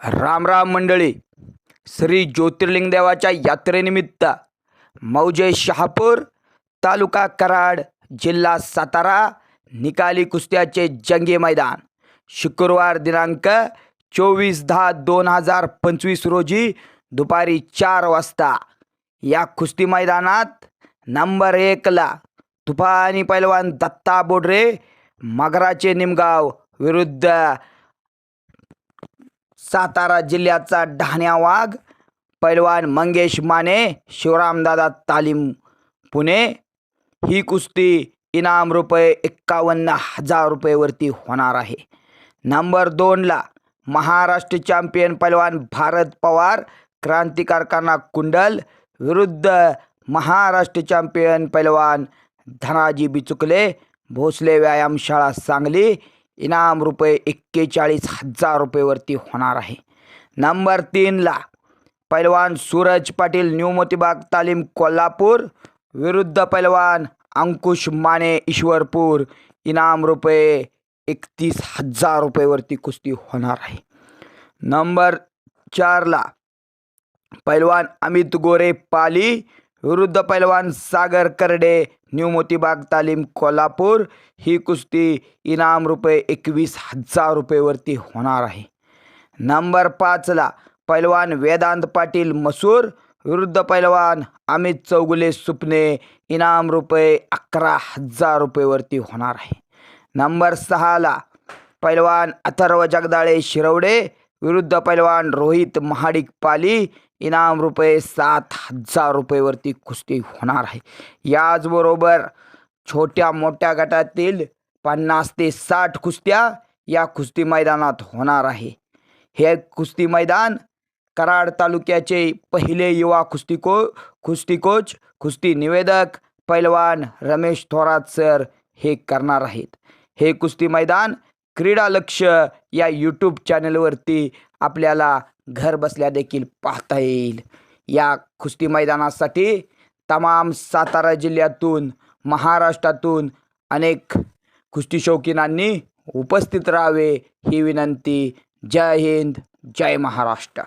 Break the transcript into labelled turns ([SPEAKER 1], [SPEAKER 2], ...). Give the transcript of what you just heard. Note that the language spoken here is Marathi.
[SPEAKER 1] राम राम मंडळी. श्री ज्योतिर्लिंगदेवाच्या यात्रेनिमित्त मौजे शहापूर तालुका कराड जिल्हा सातारा निकाली कुस्त्याचे जंगी मैदान. शुक्रवार दिनांक चोवीस दहा दोन हजार पंचवीस रोजी दुपारी चार वाजता या कुस्ती मैदानात नंबर एकला तुफानी पैलवान दत्ता बोडरे मगराचे निमगाव विरुद्ध सातारा जिल्ह्याचा ढाण्या वाघ पैलवान मंगेश माने शिवरामदादा तालीम पुणे. ही कुस्ती इनाम रुपये एक्कावन्न हजार रुपयेवरती होणार आहे. नंबर दोनला महाराष्ट्र चॅम्पियन पैलवान भारत पवार क्रांतिकारकांना कुंडल विरुद्ध महाराष्ट्र चॅम्पियन पैलवान धनाजी बिचुकले भोसले व्यायामशाळा सांगली इनाम रुपये एक्केचाळीस हजार रुपयेवरती होणार आहे. नंबर तीनला पैलवान सूरज पाटील न्यू मोतीबाग तालीम कोल्हापूर विरुद्ध पैलवान अंकुश माने ईश्वरपूर इनाम रुपये एकतीस हजार रुपयेवरती कुस्ती होणार आहे. नंबर चारला पैलवान अमित गोरे पाली विरुद्ध पैलवान सागर करडे न्यू मोतीबाग तालीम कोल्हापूर. ही कुस्ती इनाम रुपये एकवीस हजार रुपयेवरती होणार आहे. नंबर पाचला पैलवान वेदांत पाटील मसूर. विरुद्ध पैलवान अमित चौगुले सुपणे इनाम रुपये अकरा हजार रुपयेवरती होणार आहे. नंबर सहाला पैलवान अथर्व जगदाळे शिरवडे. विरुद्ध पैलवान रोहित महाडिक पाली इनाम रुपये सात हजार रुपयेवरती कुस्ती होणार आहे. याचबरोबर छोट्या मोठ्या गटातील पन्नास ते साठ कुस्त्या या कुस्ती मैदानात होणार आहे. हे कुस्ती मैदान कराड तालुक्याचे पहिले युवा कुस्ती को कुस्ती कोच कुस्ती निवेदक पैलवान रमेश थोरात सर हे करणार आहेत. हे कुस्ती मैदान क्रीडा लक्ष या यूट्यूब चॅनलवरती आपल्याला घर बसल्या देखील पाहता येईल. या कुस्ती मैदानासाठी तमाम सातारा जिल्ह्यातून महाराष्ट्रातून अनेक कुस्ती शौकीनांनी उपस्थित राहावे ही विनंती. जय हिंद जय महाराष्ट्र.